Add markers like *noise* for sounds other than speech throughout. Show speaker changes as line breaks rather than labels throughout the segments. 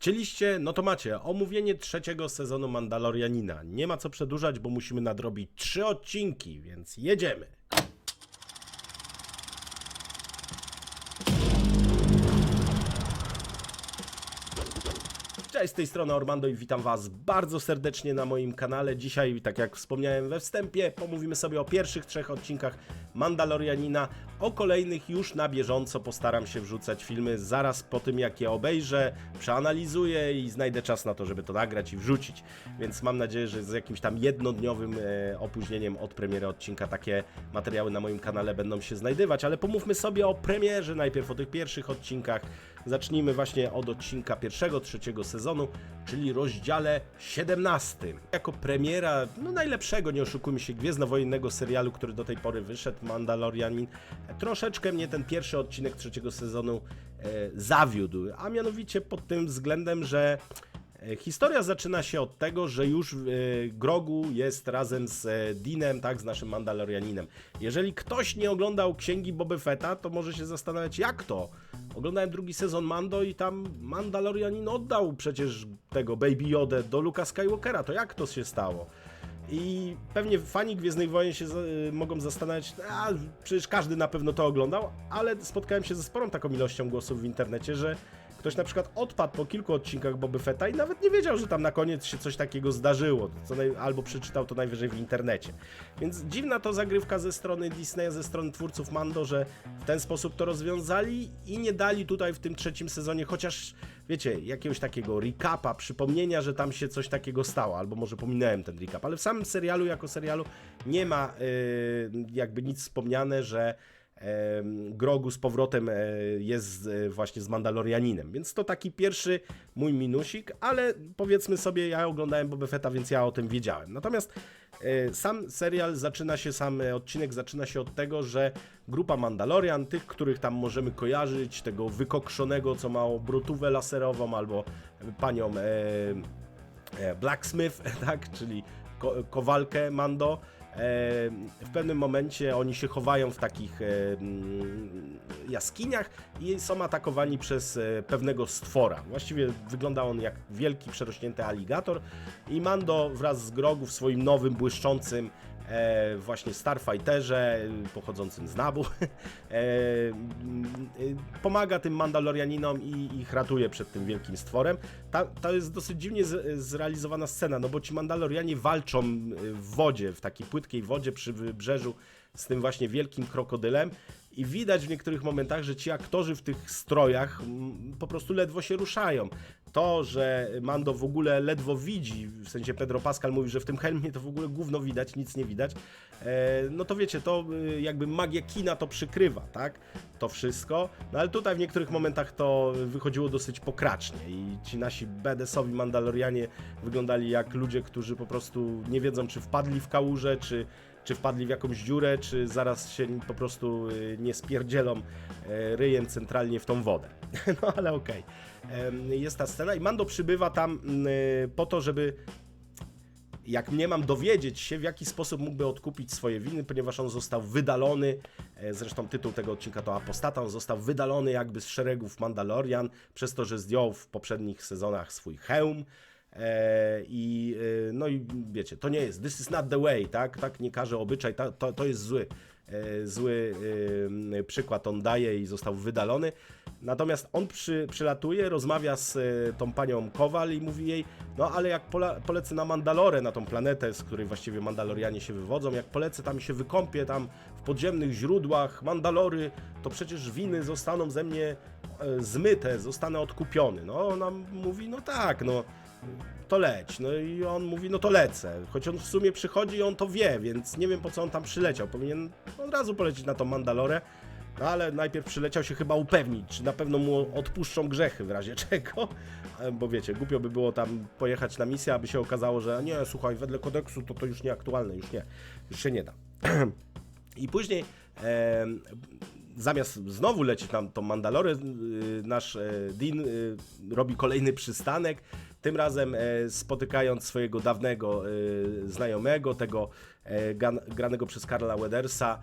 Chcieliście? No to macie. Omówienie trzeciego sezonu Mandalorianina. Nie ma co przedłużać, bo musimy nadrobić trzy odcinki, więc jedziemy. Cześć, z tej strony Ormando i witam Was bardzo serdecznie na moim kanale. Dzisiaj, tak jak wspomniałem we wstępie, pomówimy sobie o pierwszych trzech odcinkach Mandalorianina. O kolejnych już na bieżąco postaram się wrzucać filmy zaraz po tym, jak je obejrzę, przeanalizuję i znajdę czas na to, żeby to nagrać i wrzucić. Więc mam nadzieję, że z jakimś tam jednodniowym e, opóźnieniem od premiery odcinka takie materiały na moim kanale będą się znajdywać. Ale pomówmy sobie o premierze, najpierw o tych pierwszych odcinkach. Zacznijmy właśnie od odcinka pierwszego, trzeciego sezonu, czyli rozdziale 17. Jako premiera, no najlepszego, nie oszukujmy się, gwiezdnowojennego serialu, który do tej pory wyszedł, Mandalorianin, troszeczkę mnie ten pierwszy odcinek trzeciego sezonu e, zawiódł, a mianowicie pod tym względem, że Historia zaczyna się od tego, że już e, Grogu jest razem z e, Dinem, tak, z naszym Mandalorianinem. Jeżeli ktoś nie oglądał księgi Boba Fetta, to może się zastanawiać, jak to? Oglądałem drugi sezon Mando i tam Mandalorianin oddał przecież tego Baby Yodę do Luka Skywalkera. To jak to się stało? I pewnie fani Gwiezdnych Wojen się mogą zastanawiać, a przecież każdy na pewno to oglądał, ale spotkałem się ze sporą taką ilością głosów w internecie, że ktoś na przykład odpadł po kilku odcinkach Boby Fetta i nawet nie wiedział, że tam na koniec się coś takiego zdarzyło, co naj... albo przeczytał to najwyżej w internecie. Więc dziwna to zagrywka ze strony Disneya, ze strony twórców Mando, że w ten sposób to rozwiązali i nie dali tutaj w tym trzecim sezonie chociaż, wiecie, jakiegoś takiego recapa, przypomnienia, że tam się coś takiego stało, albo może pominąłem ten recap, ale w samym serialu jako serialu nie ma yy, jakby nic wspomniane, że Grogu z powrotem e, jest e, właśnie z Mandalorianinem. Więc to taki pierwszy mój minusik, ale powiedzmy sobie, ja oglądałem Boba Fetta, więc ja o tym wiedziałem. Natomiast e, sam serial zaczyna się, sam odcinek zaczyna się od tego, że grupa Mandalorian, tych, których tam możemy kojarzyć, tego wykokszonego, co ma obrotówę laserową, albo panią Blacksmith, *laughs* tak, czyli ko kowalkę Mando. E, W pewnym momencie oni się chowają w takich e, mm, jaskiniach i są atakowani przez e, pewnego stwora. Właściwie wygląda on jak wielki, przerośnięty aligator i Mando wraz z Grogu w swoim nowym, błyszczącym właśnie Starfighterze e, pochodzącym z Nabu *laughs* e, e, pomaga tym Mandalorianinom i ich ratuje przed tym wielkim stworem. Ta, to jest dosyć dziwnie zrealizowana scena, no bo ci Mandalorianie walczą e, w wodzie, w takiej płytkiej wodzie przy wybrzeżu z tym właśnie wielkim krokodylem i widać w niektórych momentach, że ci aktorzy w tych strojach mm, po prostu ledwo się ruszają. To, że Mando w ogóle ledwo widzi, w sensie Pedro Pascal mówi, że w tym helmie to w ogóle gówno widać, nic nie widać, e, no to wiecie, to y, jakby magia kina to przykrywa, tak? To wszystko. No ale tutaj w niektórych momentach to wychodziło dosyć pokracznie i ci nasi BDS-owi Mandalorianie wyglądali jak ludzie, którzy po prostu nie wiedzą, czy wpadli w kałużę, czy czy wpadli w jakąś dziurę, czy zaraz się po prostu y, nie spierdzielą e, ryjem centralnie w tą wodę. *laughs* No ale okej. Em, Jest ta scena i Mando przybywa tam mm, y, po to, żeby jak mnie mam dowiedzieć się, w jaki sposób mógłby odkupić swoje winy, ponieważ on został wydalony, e, zresztą tytuł tego odcinka to Apostata, on został wydalony jakby z szeregów Mandalorian, przez to, że zdjął w poprzednich sezonach swój hełm. E, I e, no i wiecie, to nie jest, this is not the way, tak? Tak nie każe obyczaj, to, to jest zły. E, Zły e, przykład on daje i został wydalony. Natomiast on przy, przylatuje, rozmawia z e, tą panią Kowal i mówi jej, no ale jak polecę na Mandalorę, na tą planetę, z której właściwie Mandalorianie się wywodzą, jak polecę tam się wykąpię tam w podziemnych źródłach Mandalory, to przecież winy zostaną ze mnie zmyte, zostanę odkupiony. No ona mówi, no tak, no to leć. No i on mówi, no to lecę. Choć on w sumie przychodzi i on to wie, więc nie wiem po co on tam przyleciał. Powinien od razu polecieć na tą Mandalorę. No ale najpierw przyleciał się chyba upewnić, czy na pewno mu odpuszczą grzechy w razie *laughs* czego. Bo wiecie, głupio by było tam pojechać na misję, aby się okazało, że nie, słuchaj, wedle kodeksu to to już nieaktualne, już nie, już się nie da. *clears throat* I później e, zamiast znowu lecieć na tą Mandalorę, y, nasz e, Dean y, robi kolejny przystanek. Tym razem e, spotykając swojego dawnego e, znajomego, tego e, granego przez Karla Wedersa,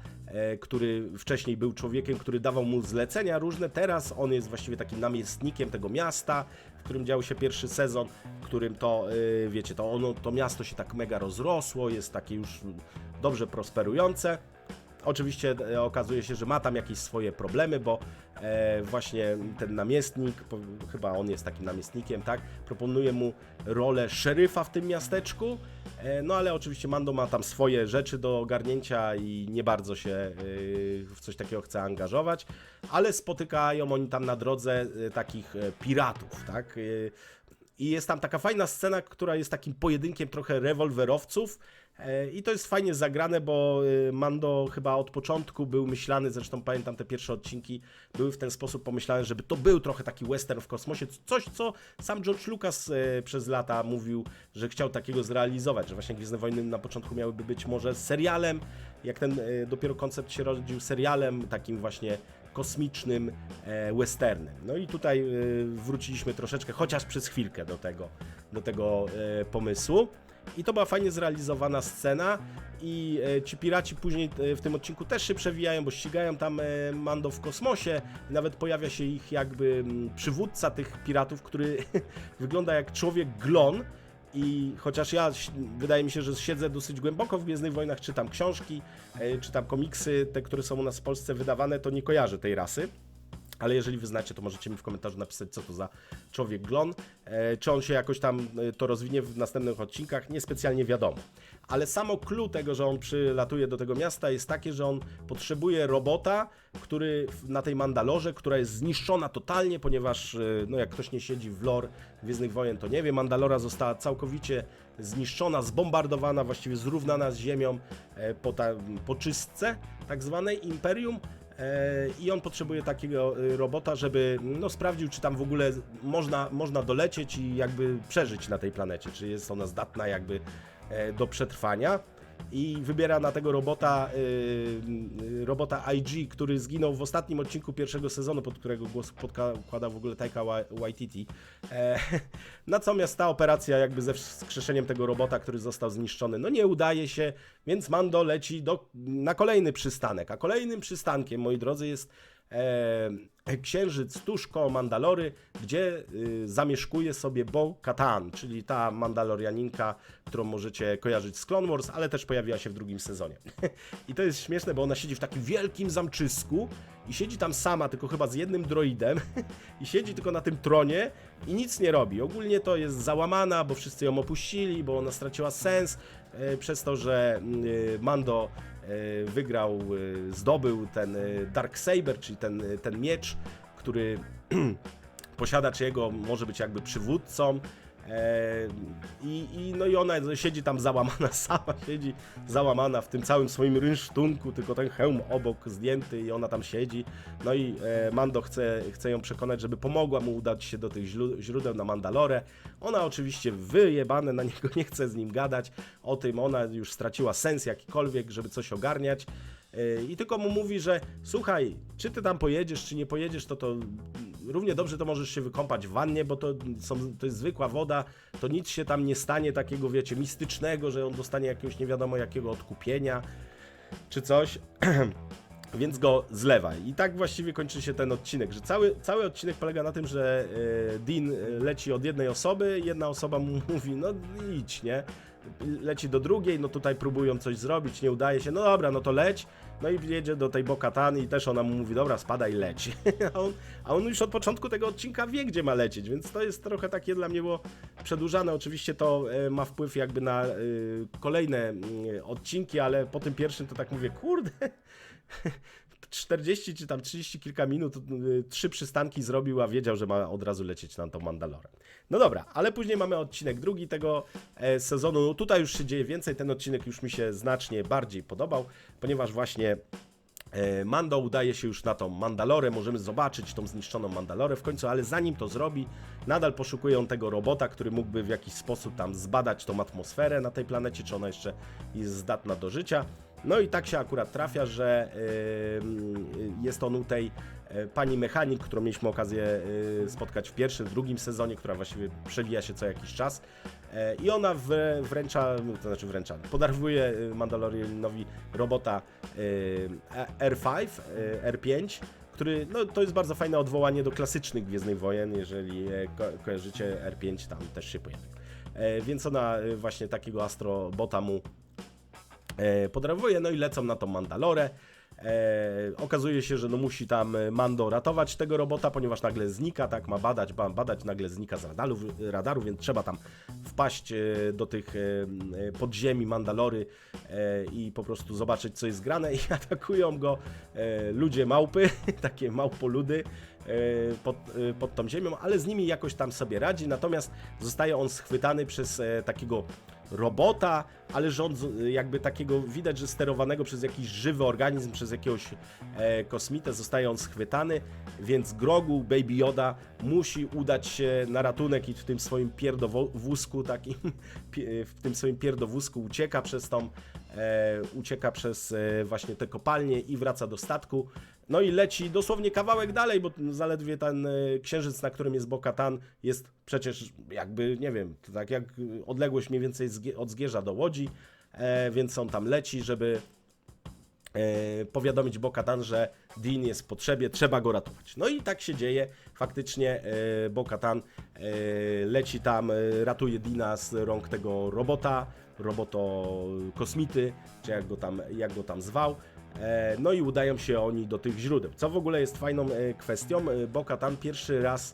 który wcześniej był człowiekiem, który dawał mu zlecenia różne. Teraz on jest właściwie takim namiestnikiem tego miasta. W którym dział się pierwszy sezon, w którym to, wiecie, to, ono, to miasto się tak mega rozrosło, jest takie już dobrze prosperujące. Oczywiście e, okazuje się, że ma tam jakieś swoje problemy, bo e, właśnie ten namiestnik, chyba on jest takim namiestnikiem, tak, proponuje mu rolę szeryfa w tym miasteczku, e, no ale oczywiście Mando ma tam swoje rzeczy do ogarnięcia i nie bardzo się w coś takiego chce angażować, ale spotykają oni tam na drodze takich piratów, tak, i jest tam taka fajna scena, która jest takim pojedynkiem trochę rewolwerowców. E, I to jest fajnie zagrane, bo e, Mando chyba od początku był myślany, zresztą pamiętam te pierwsze odcinki, były w ten sposób pomyślane, żeby to był trochę taki western w kosmosie. Coś, co sam George Lucas e, przez lata mówił, że chciał takiego zrealizować, że właśnie Gwiezdne Wojny na początku miałyby być może serialem, jak ten e, dopiero koncept się rodził serialem, takim właśnie kosmicznym westernem. No i tutaj wróciliśmy troszeczkę, chociaż przez chwilkę do tego, do tego pomysłu. I to była fajnie zrealizowana scena i e, ci piraci później e, w tym odcinku też się przewijają, bo ścigają tam e, Mando w kosmosie i nawet pojawia się ich jakby mm, przywódca tych piratów, który *laughs* wygląda jak człowiek glon i chociaż ja wydaje mi się, że siedzę dosyć głęboko w Gwiezdnych Wojnach, czytam książki, czytam komiksy, te, które są u nas w Polsce wydawane, to nie kojarzę tej rasy. Ale jeżeli wy znacie, to możecie mi w komentarzu napisać, co to za człowiek glon. E, czy on się jakoś tam e, to rozwinie w następnych odcinkach, niespecjalnie wiadomo. Ale samo clue tego, że on przylatuje do tego miasta jest takie, że on potrzebuje robota, który na tej Mandalorze, która jest zniszczona totalnie, ponieważ e, no jak ktoś nie siedzi w lore Gwiezdnych Wojen, to nie wie, Mandalora została całkowicie zniszczona, zbombardowana, właściwie zrównana z ziemią po, ta, po czystce tak zwanej Imperium. E, I on potrzebuje takiego e, robota, żeby no, sprawdził, czy tam w ogóle można, można dolecieć i jakby przeżyć na tej planecie, czy jest ona zdatna jakby e, do przetrwania. I wybiera na tego robota, y, y, robota IG, który zginął w ostatnim odcinku pierwszego sezonu, pod którego głos podkłada w ogóle Taika Wa- Waititi. E, *laughs* natomiast ta operacja jakby ze wskrzeszeniem tego robota, który został zniszczony, no nie udaje się, więc Mando leci do, na kolejny przystanek. A kolejnym przystankiem, moi drodzy, jest e, księżyc tuż koło Mandalory, gdzie y, zamieszkuje sobie Bo Katan, czyli ta Mandalorianinka, którą możecie kojarzyć z Clone Wars, ale też pojawiła się w drugim sezonie. *laughs* I to jest śmieszne, bo ona siedzi w takim wielkim zamczysku i siedzi tam sama, tylko chyba z jednym droidem *laughs* i siedzi tylko na tym tronie i nic nie robi. Ogólnie to jest załamana, bo wszyscy ją opuścili, bo ona straciła sens e, przez to, że y, Mando e, wygrał, e, zdobył ten e, Dark Saber, czyli ten, e, ten miecz, który *clears throat* posiadacz jego może być jakby przywódcą. E, i, i, no i ona siedzi tam załamana, *laughs* sama siedzi załamana w tym całym swoim rynsztunku, tylko ten hełm obok zdjęty i ona tam siedzi. No i e, Mando chce, chce ją przekonać, żeby pomogła mu udać się do tych źródeł na Mandalore. Ona oczywiście wyjebane na niego, *laughs* nie chce z nim gadać o tym, ona już straciła sens jakikolwiek, żeby coś ogarniać. I tylko mu mówi, że słuchaj, czy ty tam pojedziesz, czy nie pojedziesz, to to równie dobrze to możesz się wykąpać w wannie, bo to, są, to jest zwykła woda, to nic się tam nie stanie takiego, wiecie, mistycznego, że on dostanie jakiegoś nie wiadomo jakiego odkupienia, czy coś. *clears throat* Więc go zlewa. I tak właściwie kończy się ten odcinek, że cały, cały odcinek polega na tym, że e, Dean e, leci od jednej osoby, jedna osoba mu *laughs* mówi, no idź, nie? Leci do drugiej, no tutaj próbują coś zrobić, nie udaje się, no dobra, no to leć. No i jedzie do tej Bokatany i też ona mu mówi, dobra, spadaj, leć. *laughs* a, on, a on już od początku tego odcinka wie, gdzie ma lecieć, więc to jest trochę takie dla mnie było przedłużane. Oczywiście to e, ma wpływ jakby na e, kolejne mm, odcinki, ale po tym pierwszym to tak mówię, kurde, *laughs* 40 czy tam 30 kilka minut, y, trzy przystanki zrobił, a wiedział, że ma od razu lecieć na tą Mandalorę. No dobra, ale później mamy odcinek drugi tego e, sezonu. No tutaj już się dzieje więcej, ten odcinek już mi się znacznie bardziej podobał, ponieważ właśnie e, Mando udaje się już na tą Mandalorę, możemy zobaczyć tą zniszczoną Mandalorę w końcu, ale zanim to zrobi, nadal poszukują tego robota, który mógłby w jakiś sposób tam zbadać tą atmosferę na tej planecie, czy ona jeszcze jest zdatna do życia. No i tak się akurat trafia, że jest on u tej e, pani mechanik, którą mieliśmy okazję yy, spotkać w pierwszym, drugim sezonie, która właściwie przewija się co jakiś czas. E, I ona wrę- wręcza, to znaczy wręcza, podarowuje Mandalorianowi robota y, R5, y, R5, który, no to jest bardzo fajne odwołanie do klasycznych Gwiezdnych Wojen, jeżeli e, ko kojarzycie R5, tam też się pojawił. E, więc ona e, właśnie takiego astrobota mu e, podarowuje, no i lecą na tą Mandalorę. E, okazuje się, że no musi tam e, Mando ratować tego robota, ponieważ nagle znika, tak, ma badać, ma badać, nagle znika z radaru, więc trzeba tam wpaść e, do tych podziemi Mandalory i po prostu zobaczyć, co jest grane *laughs* i atakują go ludzie małpy, *laughs* takie małpoludy pod, pod tą ziemią, ale z nimi jakoś tam sobie radzi, natomiast zostaje on schwytany przez takiego robota, ale rząd jakby takiego widać, że sterowanego przez jakiś żywy organizm, przez jakiegoś e, kosmitę zostaje on schwytany, więc Grogu, Baby Yoda musi udać się na ratunek i w tym swoim pierdowózku takim, *laughs* w tym swoim pierdowózku ucieka przez tą, ucieka przez e, właśnie te kopalnie i wraca do statku. No i leci dosłownie kawałek dalej, bo zaledwie ten e, księżyc, na którym jest Bo-Katan, jest przecież jakby, nie wiem, tak jak e, odległość mniej więcej od Zgierza do Łodzi, e, więc on tam leci, żeby e, powiadomić Bo-Katan, że Dean jest w potrzebie, trzeba go ratować. No i tak się dzieje. Faktycznie e, Bo-Katan e, leci tam, e, ratuje Deana z rąk tego robota, roboto kosmity, czy jak go tam, jak go tam zwał. E, No i udają się oni do tych źródeł. Co w ogóle jest fajną e, kwestią, e, Bo-Katan pierwszy raz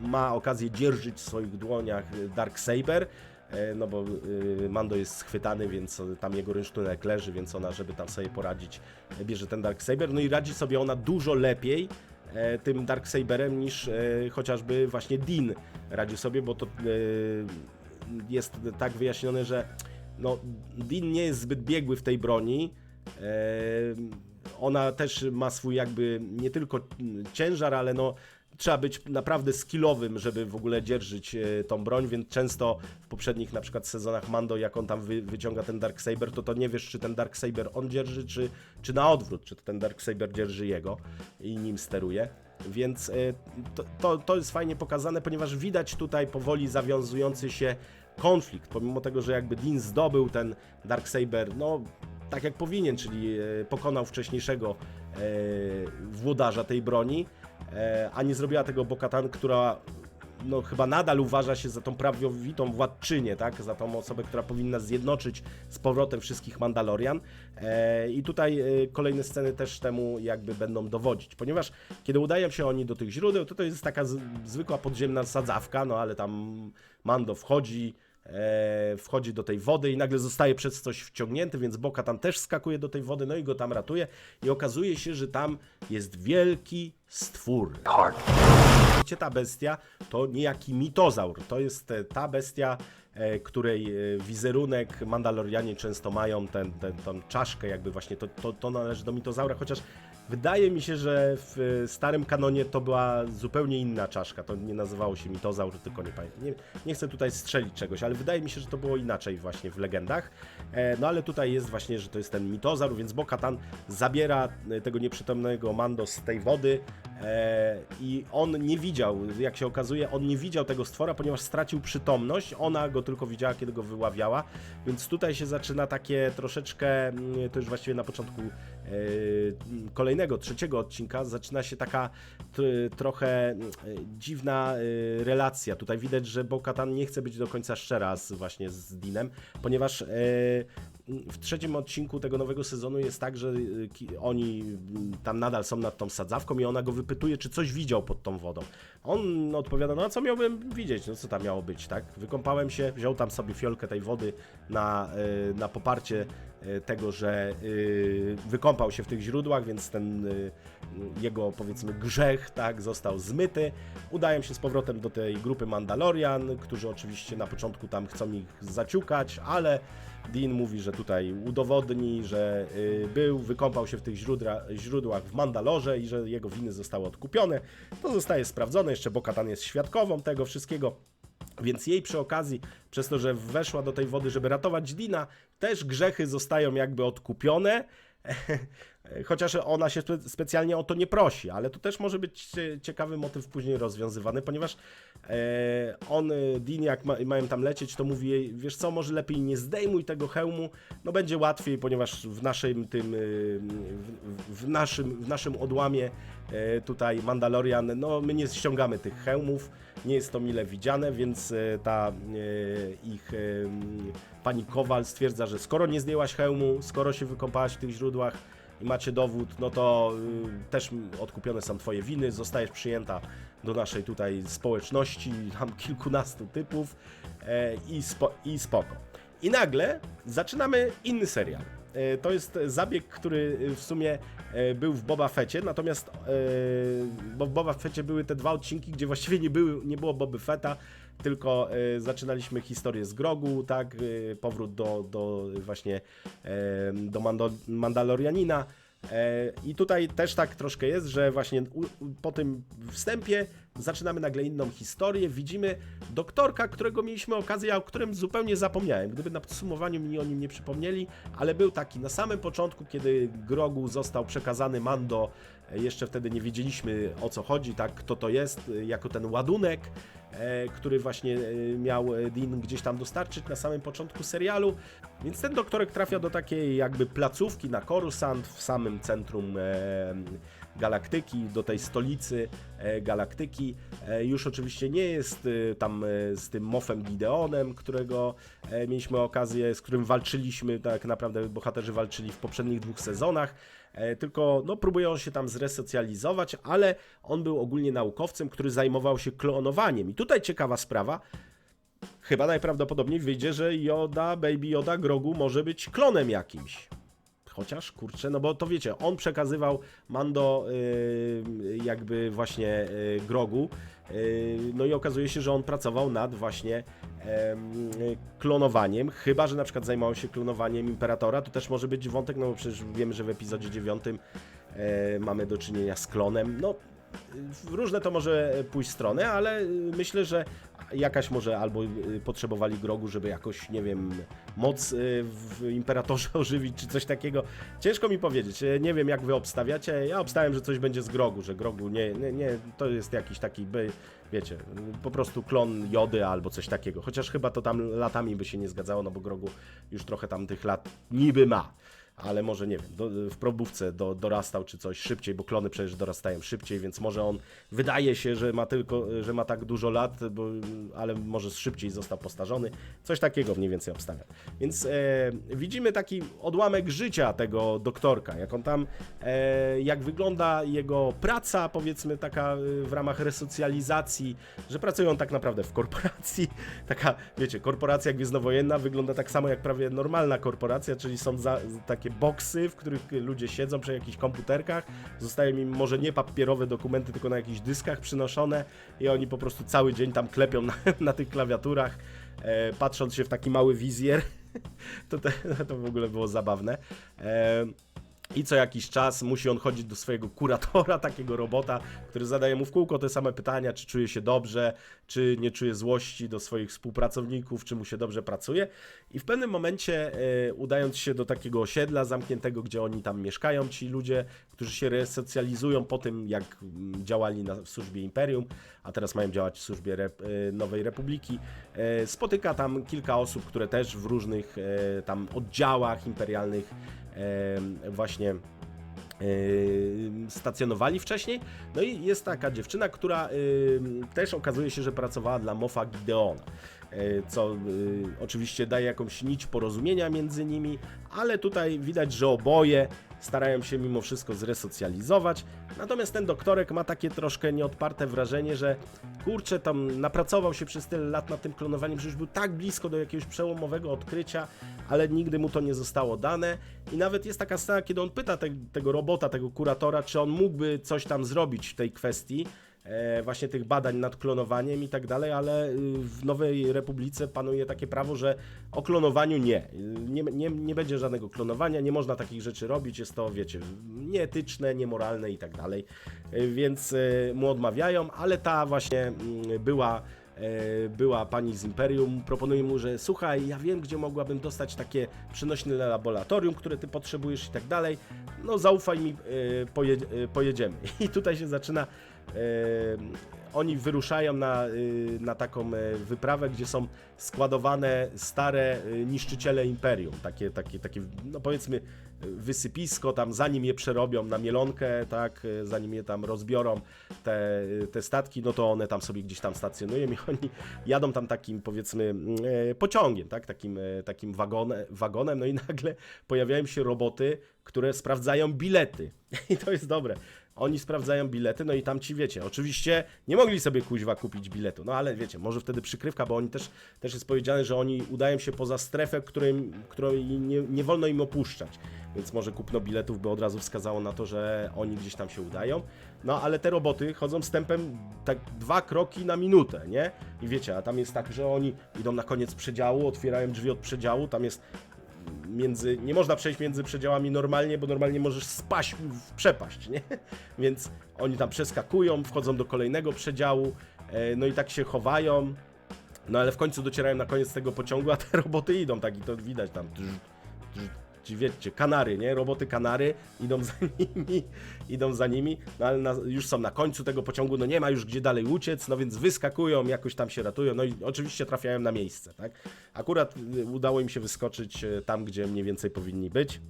ma okazję dzierżyć w swoich dłoniach Dark Saber. No bo Mando jest schwytany, więc tam jego rynsztunek leży, więc ona, żeby tam sobie poradzić, bierze ten Darksaber, no i radzi sobie ona dużo lepiej tym Darksaberem niż e, chociażby właśnie Dean radzi sobie, bo to jest tak wyjaśnione, że no, Dean nie jest zbyt biegły w tej broni, e, ona też ma swój jakby nie tylko ciężar, ale no trzeba być naprawdę skillowym, żeby w ogóle dzierżyć e, tą broń, więc często w poprzednich na przykład sezonach Mando, jak on tam wy, wyciąga ten Darksaber, to to nie wiesz, czy ten Darksaber on dzierży, czy, czy na odwrót, czy ten Darksaber dzierży jego i nim steruje. Więc e, to, to, to jest fajnie pokazane, ponieważ widać tutaj powoli zawiązujący się konflikt, pomimo tego, że jakby Dean zdobył ten Darksaber, no tak jak powinien, czyli e, pokonał wcześniejszego e, włodarza tej broni, a nie zrobiła tego Bokatan, która no, chyba nadal uważa się za tą prawowitą władczynię, tak? Za tą osobę, która powinna zjednoczyć z powrotem wszystkich Mandalorian. E, I tutaj e, kolejne sceny też temu jakby będą dowodzić, ponieważ kiedy udają się oni do tych źródeł, to to jest taka z, zwykła podziemna sadzawka, no ale tam Mando wchodzi, wchodzi do tej wody i nagle zostaje przez coś wciągnięty, więc Boka tam też skakuje do tej wody, no i go tam ratuje i okazuje się, że tam jest wielki stwór. Wiecie, ta bestia to niejaki mitozaur. To jest e, ta bestia, e, której e, wizerunek Mandalorianie często mają, ten, ten, tą czaszkę jakby właśnie, to, to, to należy do mitozaura, chociaż wydaje mi się, że w e, starym kanonie to była zupełnie inna czaszka. To nie nazywało się mitozaur, tylko nie pamiętam. Nie, nie chcę tutaj strzelić czegoś, ale wydaje mi się, że to było inaczej właśnie w legendach. E, No ale tutaj jest właśnie, że to jest ten mitozaur, więc Bo-Katan zabiera e, tego nieprzytomnego Mando z tej wody i on nie widział, jak się okazuje, on nie widział tego stwora, ponieważ stracił przytomność, ona go tylko widziała, kiedy go wyławiała, więc tutaj się zaczyna takie troszeczkę, mm, to już właściwie na początku e, kolejnego, trzeciego odcinka, zaczyna się taka trochę mm, e, dziwna e, relacja. Tutaj widać, że Bo-Katan nie chce być do końca szczera z, właśnie z Dinem, ponieważ e, w trzecim odcinku tego nowego sezonu jest tak, że oni mm, tam nadal są nad tą sadzawką i ona go wypytuje, czy coś widział pod tą wodą. On odpowiada, no a co miałbym widzieć, no co tam miało być, tak? Wykąpałem się, wziął tam sobie fiolkę tej wody na, y, na poparcie y, tego, że y, wykąpał się w tych źródłach, więc ten jego powiedzmy grzech, tak, został zmyty. Udają się z powrotem do tej grupy Mandalorian, którzy oczywiście na początku tam chcą ich zaciukać, ale Dean mówi, że tutaj udowodni, że y, był, wykąpał się w tych źródłach w Mandalorze i że jego winy zostały odkupione. To zostaje sprawdzone, jeszcze Bokatan jest świadkową tego wszystkiego. Więc jej przy okazji, przez to, że weszła do tej wody, żeby ratować Dina, też grzechy zostają jakby odkupione. *laughs* Chociaż ona się spe- specjalnie o to nie prosi, ale to też może być cie- ciekawy motyw później rozwiązywany, ponieważ e, on, e, Dean, jak ma, mają tam lecieć, to mówi jej, wiesz co, może lepiej nie zdejmuj tego hełmu, no będzie łatwiej, ponieważ w naszym tym, e, w, w, naszym, w naszym odłamie e, tutaj Mandalorian, no my nie ściągamy tych hełmów, nie jest to mile widziane, więc e, ta e, ich e, pani Kowal stwierdza, że skoro nie zdjęłaś hełmu, skoro się wykąpałaś w tych źródłach macie dowód, no to y, też odkupione są twoje winy, zostajesz przyjęta do naszej tutaj społeczności, tam kilkunastu typów e, i, spo, i spoko. I nagle zaczynamy inny serial. E, To jest zabieg, który w sumie e, był w Boba Fecie, natomiast e, bo w Boba Fecie były te dwa odcinki, gdzie właściwie nie, były, nie było Boby Fetta, tylko e, zaczynaliśmy historię z Grogu, tak, e, powrót do, do właśnie do Mando, Mandalorianina. E, I tutaj też tak troszkę jest, że właśnie po tym wstępie zaczynamy nagle inną historię. Widzimy doktorka, którego mieliśmy okazję, o którym zupełnie zapomniałem. Gdyby na podsumowaniu mi o nim nie przypomnieli, ale był taki na samym początku, kiedy Grogu został przekazany Mando. e, Jeszcze wtedy nie wiedzieliśmy o co chodzi, tak, kto to jest, e, jako ten ładunek, e, który właśnie miał Dean gdzieś tam dostarczyć na samym początku serialu. Więc ten doktorek trafia do takiej jakby placówki na Coruscant w samym centrum galaktyki, do tej stolicy e, galaktyki. E, już oczywiście nie jest e, tam z tym Mofem Gideonem, którego mieliśmy okazję, z którym walczyliśmy, tak naprawdę bohaterzy walczyli w poprzednich dwóch sezonach. Tylko no, próbują się tam zresocjalizować, ale on był ogólnie naukowcem, który zajmował się klonowaniem. I tutaj ciekawa sprawa, chyba najprawdopodobniej wyjdzie, że Yoda, Baby Yoda Grogu może być klonem jakimś. Chociaż, kurczę, no bo to wiecie, on przekazywał Mando yy, jakby właśnie yy, Grogu, yy, no i okazuje się, że on pracował nad właśnie em, klonowaniem, chyba, że na przykład zajmował się klonowaniem Imperatora, to też może być wątek, no bo przecież wiemy, że w epizodzie 9 e, mamy do czynienia z klonem, no różne to może pójść strony, ale myślę, że jakaś może albo y, potrzebowali grogu, żeby jakoś, nie wiem, moc y, w Imperatorze *laughs* ożywić, czy coś takiego. Ciężko mi powiedzieć. Y, Nie wiem, jak wy obstawiacie. Ja obstałem, że coś będzie z grogu, że grogu nie, nie, nie to jest jakiś taki, by, wiecie, po prostu klon jody albo coś takiego. Chociaż chyba to tam latami by się nie zgadzało, no bo grogu już trochę tam tych lat niby ma ale może nie wiem, do, w probówce do, dorastał czy coś szybciej, bo klony przecież dorastają szybciej, więc może on wydaje się, że ma tylko, że ma tak dużo lat, bo, ale może szybciej został postarzony. Coś takiego mniej więcej obstawia. Więc e, widzimy taki odłamek życia tego doktorka, jak on tam, e, jak wygląda jego praca, powiedzmy taka e, w ramach resocjalizacji, że pracują tak naprawdę w korporacji, *laughs* taka, wiecie, korporacja gwiezdnowojenna wygląda tak samo jak prawie normalna korporacja, czyli są za, boksy, w których ludzie siedzą przy jakichś komputerkach, zostają im może nie papierowe dokumenty, tylko na jakichś dyskach przynoszone i oni po prostu cały dzień tam klepią na, na tych klawiaturach, e, patrząc się w taki mały wizjer. *laughs* To, te, to w ogóle było zabawne. E, i co jakiś czas musi on chodzić do swojego kuratora, *laughs* takiego robota, który zadaje mu w kółko te same pytania, czy czuje się dobrze, czy nie czuje złości do swoich współpracowników, czy mu się dobrze pracuje. I w pewnym momencie, e, udając się do takiego osiedla zamkniętego, gdzie oni tam mieszkają, ci ludzie, którzy się resocjalizują po tym, jak mm, działali na, w służbie Imperium, a teraz mają działać w służbie rep, e, Nowej Republiki, e, spotyka tam kilka osób, które też w różnych tam oddziałach imperialnych właśnie stacjonowali wcześniej. No i jest taka dziewczyna, która też okazuje się, że pracowała dla Mofa Gideona. e, Co e, oczywiście daje jakąś nić porozumienia między nimi, ale tutaj widać, że oboje starają się mimo wszystko zresocjalizować. Natomiast ten doktorek ma takie troszkę nieodparte wrażenie, że kurczę, tam napracował się przez tyle lat nad tym klonowaniem, że już był tak blisko do jakiegoś przełomowego odkrycia, ale nigdy mu to nie zostało dane. I nawet jest taka scena, kiedy on pyta te, tego robota, tego kuratora, czy on mógłby coś tam zrobić w tej kwestii, właśnie tych badań nad klonowaniem i tak dalej, ale y, w Nowej Republice panuje takie prawo, że o klonowaniu nie. Y, Nie, nie, nie będzie żadnego klonowania, nie można takich rzeczy robić, jest to, wiecie, nieetyczne, niemoralne i tak dalej. Y, Więc y, mu odmawiają, ale ta właśnie mm, była e, była pani z Imperium, proponuje mu, że słuchaj, ja wiem, gdzie mogłabym dostać takie przynośne laboratorium, które ty potrzebujesz i tak dalej. No zaufaj mi, e, pojedzie, e, pojedziemy. *laughs* I tutaj się zaczyna. E, oni wyruszają na, y, na taką e, wyprawę, gdzie są składowane stare y, niszczyciele imperium. Takie, takie, takie no powiedzmy, wysypisko, tam zanim je przerobią na mielonkę, tak, y, zanim je tam rozbiorą, te, te statki, no to one tam sobie gdzieś tam stacjonują i *laughs* oni jadą tam takim, powiedzmy, mm, e, pociągiem, tak, takim, e, takim wagone, wagonem, no i nagle pojawiają się roboty, które sprawdzają bilety. *laughs* I to jest dobre. Oni sprawdzają bilety, no i tam ci wiecie, oczywiście nie mogli sobie kuźwa kupić biletu, no ale wiecie, może wtedy przykrywka, bo oni też, też jest powiedziane, że oni udają się poza strefę, której, której nie, nie wolno im opuszczać, więc może kupno biletów by od razu wskazało na to, że oni gdzieś tam się udają, no ale te roboty chodzą z tempem tak dwa kroki na minutę, nie? I wiecie, a tam jest tak, że oni idą na koniec przedziału, otwierają drzwi od przedziału, tam jest między, nie można przejść między przedziałami normalnie, bo normalnie możesz spaść w przepaść, nie? *laughs* Więc oni tam przeskakują, wchodzą do kolejnego przedziału, e, no i tak się chowają, no ale w końcu docierają na koniec tego pociągu, a te *laughs* roboty idą, tak i to widać tam. Ci wiecie, kanary, nie? Roboty kanary idą za *laughs* nimi, idą za nimi, no ale na, już są na końcu tego pociągu, no nie ma już gdzie dalej uciec, no więc wyskakują, jakoś tam się ratują, no i oczywiście trafiają na miejsce, tak? Akurat y, udało im się wyskoczyć y, tam, gdzie mniej więcej powinni być.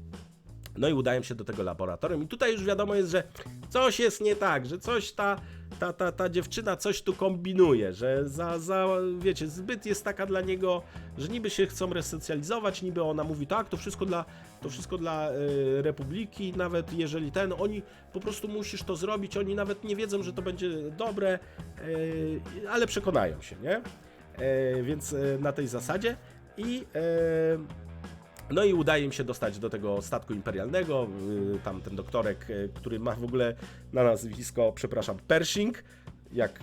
No i udają się do tego laboratorium i tutaj już wiadomo jest, że coś jest nie tak, że coś ta, ta, ta, ta dziewczyna coś tu kombinuje, że za, za, wiecie, zbyt jest taka dla niego, że niby się chcą resocjalizować, niby ona mówi tak, to wszystko dla, to wszystko dla y, Republiki, nawet jeżeli ten, oni po prostu musisz to zrobić, oni nawet nie wiedzą, że to będzie dobre, y, ale przekonają się, nie? Y, więc y, na tej zasadzie i... Y, no i udaje im się dostać do tego statku imperialnego. Yy, Tam ten doktorek, yy, który ma w ogóle na nazwisko, przepraszam, Pershing. Jak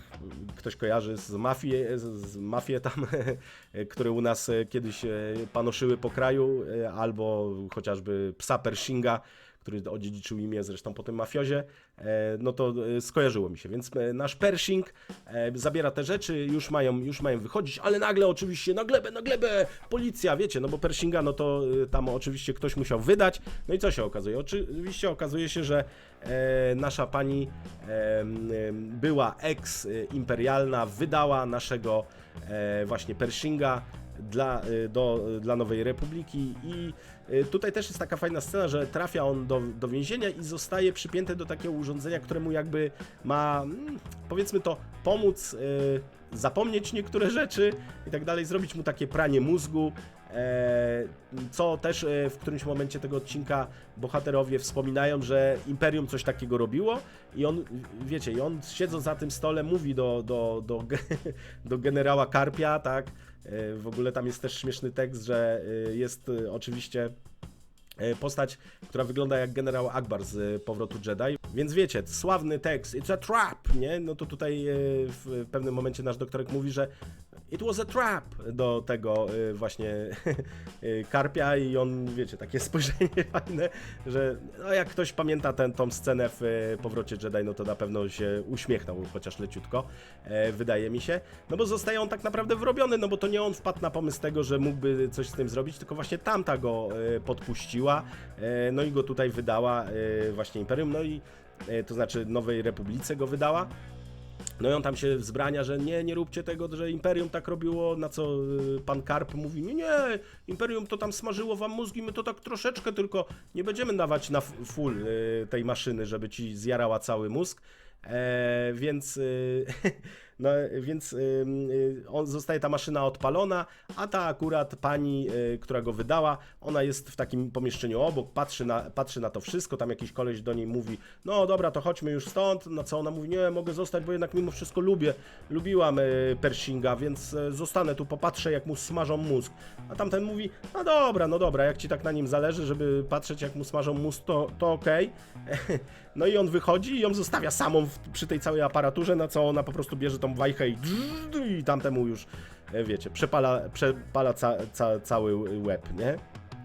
ktoś kojarzy z mafii, z, mafię tam, *laughs* które u nas yy, kiedyś yy, panoszyły po kraju, yy, albo chociażby psa Pershinga, który odziedziczył imię zresztą po tym mafiozie, e, no to e, skojarzyło mi się. Więc e, nasz Pershing e, zabiera te rzeczy, już mają, już mają wychodzić, ale nagle oczywiście na glebę, na glebę, policja, wiecie, no bo Pershinga, no to e, tam oczywiście ktoś musiał wydać. No i co się okazuje? Oczywiście okazuje się, że e, nasza pani e, m, była ex-imperialna, wydała naszego e, właśnie Pershinga dla, y, do, dla Nowej Republiki. I y, tutaj też jest taka fajna scena, że trafia on do, do więzienia i zostaje przypięty do takiego urządzenia, któremu jakby ma, mm, powiedzmy to, pomóc zapomnieć niektóre rzeczy i tak dalej, zrobić mu takie pranie mózgu, e, co też e, w którymś momencie tego odcinka bohaterowie wspominają, że Imperium coś takiego robiło i on, wiecie, i on siedząc za tym stole mówi do, do, do, *laughs* do generała Karpia, tak, E, W ogóle tam jest też śmieszny tekst, że e, jest e, oczywiście e, postać, która wygląda jak generał Akbar z e, Powrotu Jedi. Więc wiecie, sławny tekst, it's a trap, nie? No to tutaj e, w pewnym momencie nasz doktorek mówi, że it was a trap do tego e, właśnie e, *laughs* Karpia i on, wiecie, takie *laughs* spojrzenie fajne, że no jak ktoś pamięta tę tą scenę w e, Powrocie Jedi, no to na pewno się uśmiechnął, chociaż leciutko, e, wydaje mi się. No bo zostaje on tak naprawdę wrobiony, no bo to nie on wpadł na pomysł tego, że mógłby coś z tym zrobić, tylko właśnie tamta go e, podpuściła, e, no i go tutaj wydała właśnie Imperium, no i to znaczy Nowej Republice go wydała. No i on tam się wzbrania, że nie, nie róbcie tego, że Imperium tak robiło, na co y, pan Karp mówi, nie, nie, Imperium to tam smażyło wam mózgi, my to tak troszeczkę tylko nie będziemy dawać na full y, tej maszyny, żeby ci zjarała cały mózg. E, więc, y, *laughs* no, więc y, on, zostaje ta maszyna odpalona, a ta akurat pani, y, która go wydała, ona jest w takim pomieszczeniu obok, patrzy na, patrzy na to wszystko, tam jakiś koleś do niej mówi, no dobra, to chodźmy już stąd, na co ona mówi, nie, mogę zostać, bo jednak mimo wszystko lubię, lubiłam y, Pershinga, więc zostanę tu, popatrzę jak mu smażą mózg. A tamten mówi, no dobra, no dobra, jak ci tak na nim zależy, żeby patrzeć jak mu smażą mózg, to, to okej. *laughs* No i on wychodzi i ją zostawia samą w, przy tej całej aparaturze, na co ona po prostu bierze tą wajchę i, i tamtemu już, e, wiecie, przepala, przepala ca, ca, cały łeb, nie?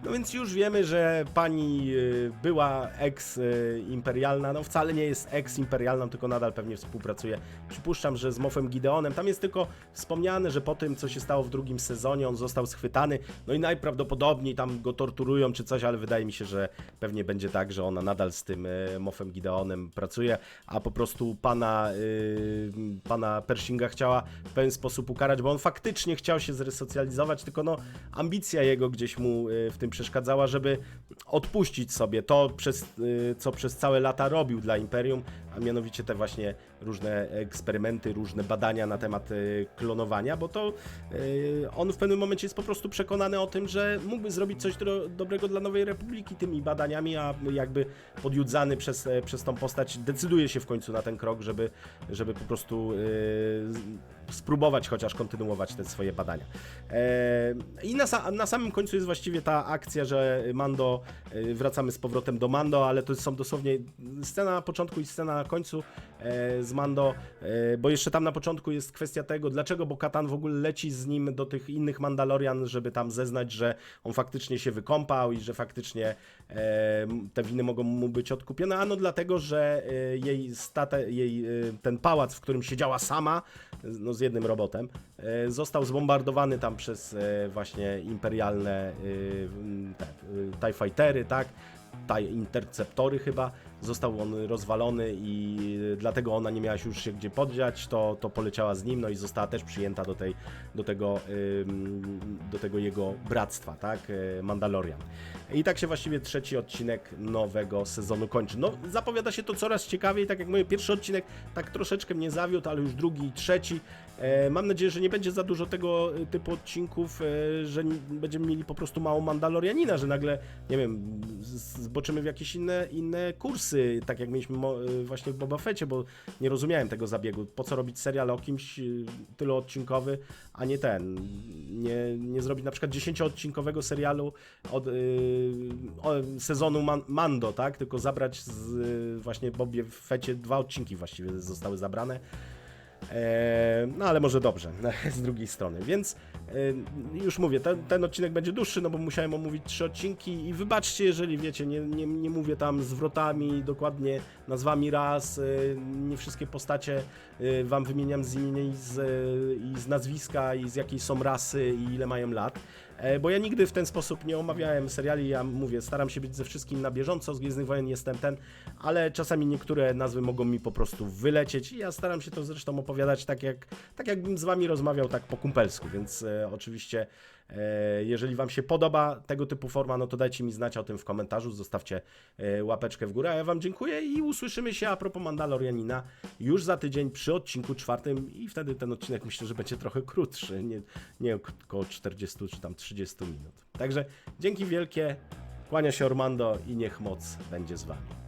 No więc już wiemy, że pani y, była ex-imperialna, no wcale nie jest ex-imperialną, tylko nadal pewnie współpracuje. Przypuszczam, że z Moffem Gideonem. Tam jest tylko wspomniane, że po tym, co się stało w drugim sezonie, on został schwytany, no i najprawdopodobniej tam go torturują czy coś, ale wydaje mi się, że pewnie będzie tak, że ona nadal z tym y, Moffem Gideonem pracuje, a po prostu pana, y, pana Pershinga chciała w pewien sposób ukarać, bo on faktycznie chciał się zresocjalizować, tylko no ambicja jego gdzieś mu w tym przeszkadzała, żeby odpuścić sobie to, przez, y, co przez całe lata robił dla Imperium, a mianowicie te właśnie różne eksperymenty, różne badania na temat y, klonowania, bo to y, on w pewnym momencie jest po prostu przekonany o tym, że mógłby zrobić coś do, dobrego dla Nowej Republiki tymi badaniami, a jakby podjudzany przez, przez tą postać decyduje się w końcu na ten krok, żeby, żeby po prostu spróbować chociaż kontynuować te swoje badania. E, I na, na samym końcu jest właściwie ta akcja, że Mando, e, wracamy z powrotem do Mando, ale to są dosłownie scena na początku i scena na końcu z Mando, e, bo jeszcze tam na początku jest kwestia tego, dlaczego Bo-Katan w ogóle leci z nim do tych innych Mandalorian, żeby tam zeznać, że on faktycznie się wykąpał i że faktycznie e, te winy mogą mu być odkupione. Ano dlatego, że e, jej state, jej e, ten pałac, w którym siedziała sama, no z jednym robotem, e, został zbombardowany tam przez e, właśnie imperialne e, te, e, TIE Fightery, tak? TIE Interceptory chyba. Został on rozwalony i dlatego ona nie miała się już się gdzie podziać, to, to poleciała z nim, no i została też przyjęta do, tej, do, tego, do tego jego bractwa, tak? E, Mandalorian. I tak się właściwie trzeci odcinek nowego sezonu kończy. No, zapowiada się to coraz ciekawiej, tak jak mówię, pierwszy odcinek tak troszeczkę mnie zawiódł, ale już drugi i trzeci. E, mam nadzieję, że nie będzie za dużo tego e, typu odcinków, że będziemy mieli po prostu mało Mandalorianina, że nagle, nie wiem, zboczymy w jakieś inne, inne kursy, tak jak mieliśmy e, właśnie w Boba Fecie, bo nie rozumiałem tego zabiegu. Po co robić serial o kimś e, tyluodcinkowy, a nie ten. Nie, nie zrobić na przykład 10-odcinkowego serialu od y, o, sezonu Man- Mando, tak? Tylko zabrać z y, właśnie Bobie Fecie dwa odcinki właściwie zostały zabrane. E, no ale może dobrze, *laughs* z drugiej strony. Więc e, już mówię, ten, ten odcinek będzie dłuższy, no bo musiałem omówić trzy odcinki i wybaczcie, jeżeli wiecie, nie, nie, nie mówię tam zwrotami, dokładnie nazwami raz, e, nie wszystkie postacie wam wymieniam z imienia i z, i z nazwiska i z jakiej są rasy i ile mają lat. E, Bo ja nigdy w ten sposób nie omawiałem seriali, ja mówię, staram się być ze wszystkim na bieżąco, z Gwiezdnych Wojen jestem ten, ale czasami niektóre nazwy mogą mi po prostu wylecieć. I ja staram się to zresztą opowiadać tak, jak, tak jakbym z wami rozmawiał tak po kumpelsku, więc e, oczywiście jeżeli wam się podoba tego typu forma, no to dajcie mi znać o tym w komentarzu, zostawcie e, łapeczkę w górę, a ja wam dziękuję i usłyszymy się a propos Mandalorianina już za tydzień przy odcinku czwartym i wtedy ten odcinek myślę, że będzie trochę krótszy, nie, nie około 40 czy tam 30 minut. Także dzięki wielkie, kłania się Ormando i niech moc będzie z wami.